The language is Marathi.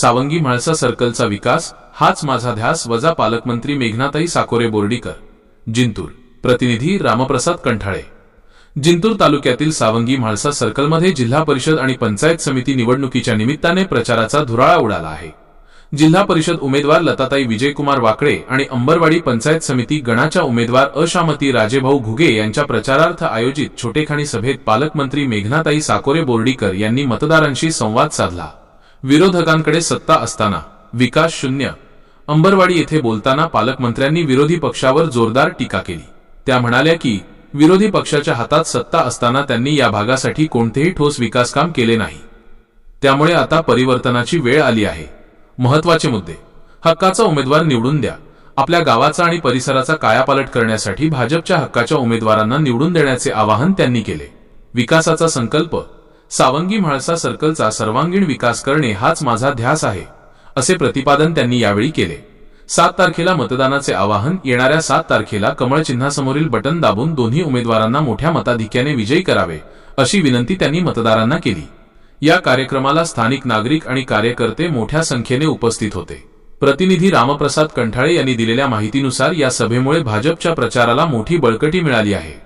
सावंगी म्हाळसा सर्कलचा विकास हाच माझा ध्यास वजा पालकमंत्री मेघनाताई साकोरे बोर्डीकर. जिंतूर. प्रतिनिधी रामप्रसाद कंठाळे. जिंतूर तालुक्यातील सावंगी म्हाळसा सर्कलमध्ये जिल्हा परिषद आणि पंचायत समिती निवडणुकीच्या निमित्ताने प्रचाराचा धुराळा उडाला आहे. जिल्हा परिषद उमेदवार लताताई विजयकुमार वाकळे आणि अंबरवाडी पंचायत समिती गणाच्या उमेदवार अशामती राजेभाऊ घुगे यांच्या प्रचारार्थ आयोजित छोटेखाणी सभेत पालकमंत्री मेघनाताई साकोरे बोर्डीकर यांनी मतदारांशी संवाद साधला. विरोधकांकडे सत्ता असताना. विकास शून्य. अंबरवाडी येथे बोलताना पालकमंत्र्यांनी विरोधी पक्षावर जोरदार टीका केली. त्या म्हणाल्या की विरोधी पक्षाच्या हातात सत्ता असताना त्यांनी या भागासाठी कोणतेही ठोस विकासकाम केले नाही. त्यामुळे आता परिवर्तनाची वेळ आली आहे. महत्त्वाचे मुद्दे. हक्काचा उमेदवार निवडून द्या. आपल्या गावाचा आणि परिसराचा कायापालट करण्यासाठी भाजपच्या हक्काच्या उमेदवारांना निवडून देण्याचे आवाहन त्यांनी केले. विकासाचा संकल्प सावंगी म्हाळसा सर्कलचा सर्वांगीण विकास करणे हाच माझा ध्यास आहे असे प्रतिपादन त्यांनी यावेळी केले. सात तारखेला मतदानाचे आवाहन येणाऱ्या सात तारखेला कमळ चिन्हासमोरील बटन दाबून दोन्ही उमेदवारांना मोठ्या मताधिक्याने विजयी करावे अशी विनंती त्यांनी मतदारांना केली. या कार्यक्रमाला स्थानिक नागरिक आणि कार्यकर्ते मोठ्या संख्येने उपस्थित होते. प्रतिनिधी रामप्रसाद कंठाळे यांनी दिलेल्या माहितीनुसार या सभेमुळे भाजपच्या प्रचाराला मोठी बळकटी मिळाली आहे.